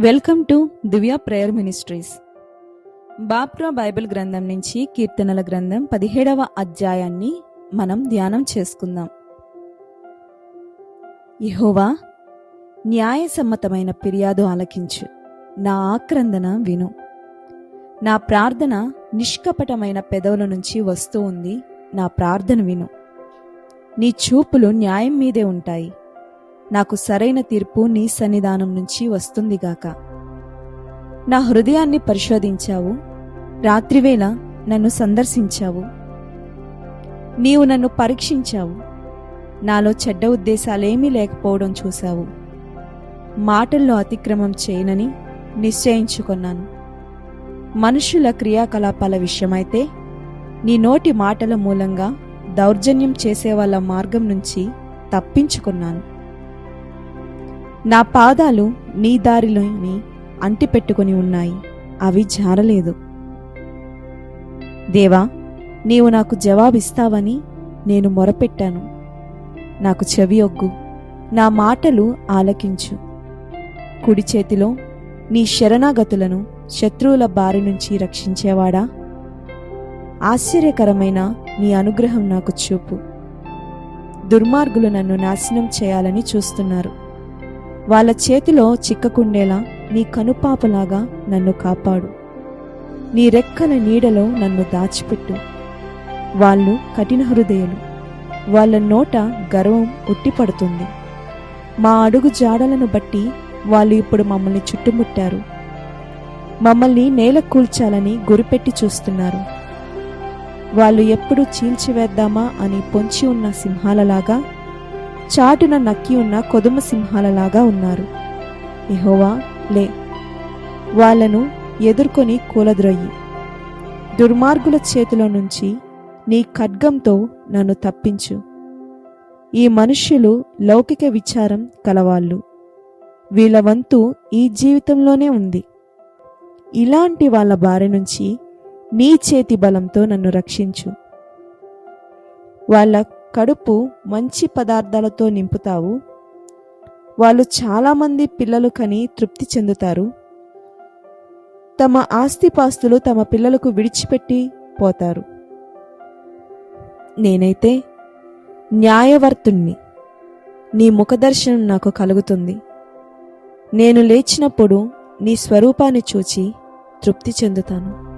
Welcome to Divya prayer ministries. బాప్రా Bible గ్రంథం నుంచి కీర్తనల గ్రంథం పదిహేడవ అధ్యాయాన్ని మనం ధ్యానం చేసుకుందాం. యహోవా న్యాయసమ్మతమైన ఫిర్యాదు ఆలకించు. నా ఆక్రందన విను. నా ప్రార్థన నిష్కపటమైన పెదవుల నుంచి వస్తూ ఉంది. నా ప్రార్థన విను. నీ చూపులు న్యాయం మీదే ఉంటాయి. నాకు సరైన తీర్పు నీ సన్నిధానం నుంచి వస్తుందిగాక నా హృదయాన్ని పరిశోధించావు. రాత్రివేళ నన్ను సందర్శించావు. నీవు నన్ను పరీక్షించావు. నాలో చెడ్డ ఉద్దేశాలేమీ లేకపోవడం చూశావు. మాటల్లో అతిక్రమం చేయనని నిశ్చయించుకున్నాను. మనుషుల క్రియాకలాపాల విషయమైతే నీ నోటి మాటల మూలంగా దౌర్జన్యం చేసే వాళ్ళ మార్గం నుంచి తప్పించుకున్నాను. నా పాదాలు నీ దారిలోని అంటిపెట్టుకుని ఉన్నాయి. అవి జారలేదు. దేవా నీవు నాకు జవాబిస్తావని నేను మొరపెట్టాను. నాకు చెవి ఒగ్గు. నా మాటలు ఆలకించు. కుడి చేతిలో నీ శరణాగతులను శత్రువుల బారి నుంచి రక్షించేవాడా? ఆశ్చర్యకరమైన నీ అనుగ్రహం నాకు చూపు. దుర్మార్గులు నన్ను నాశనం చేయాలని చూస్తున్నారు. వాళ్ళ చేతిలో చిక్కకుండేలా నీ కనుపాపలాగా నన్ను కాపాడు. నీ రెక్కల నీడలో నన్ను దాచిపెట్టు. వాళ్ళు కఠిన హృదయులు. వాళ్ళ నోట గర్వం ఉట్టిపడుతుంది. మా అడుగు జాడలను బట్టి వాళ్ళు ఇప్పుడు మమ్మల్ని చుట్టుముట్టారు. మమ్మల్ని నేల కూల్చాలని గురిపెట్టి చూస్తున్నారు. వాళ్ళు ఎప్పుడు చీల్చివేద్దామా అని పొంచి ఉన్న సింహాలలాగా చాటున నక్కి ఉన్న కొదుమ సింహాలలాగా ఉన్నారు. ఎహోవా లే. వాళ్ళను ఎదుర్కొని కూలద్రొయ్యి దుర్మార్గుల చేతిలో నుంచి నీ ఖడ్గంతో నన్ను తప్పించు. ఈ మనుష్యులు లౌకిక విచారం కలవాళ్ళు. వీళ్ళ వంతు ఈ జీవితంలోనే ఉంది. ఇలాంటి వాళ్ళ బారి నుంచి నీ చేతి బలంతో నన్ను రక్షించు. వాళ్ళ కడుపు మంచి పదార్థాలతో నింపుతావు. వాళ్ళు చాలామంది పిల్లలు కని తృప్తి చెందుతారు. తమ ఆస్తిపాస్తులు తమ పిల్లలకు విడిచిపెట్టి పోతారు. నేనైతే న్యాయవర్తుణ్ణి. నీ ముఖదర్శనం నాకు కలుగుతుంది. నేను లేచినప్పుడు నీ స్వరూపాన్ని చూచి తృప్తి చెందుతాను.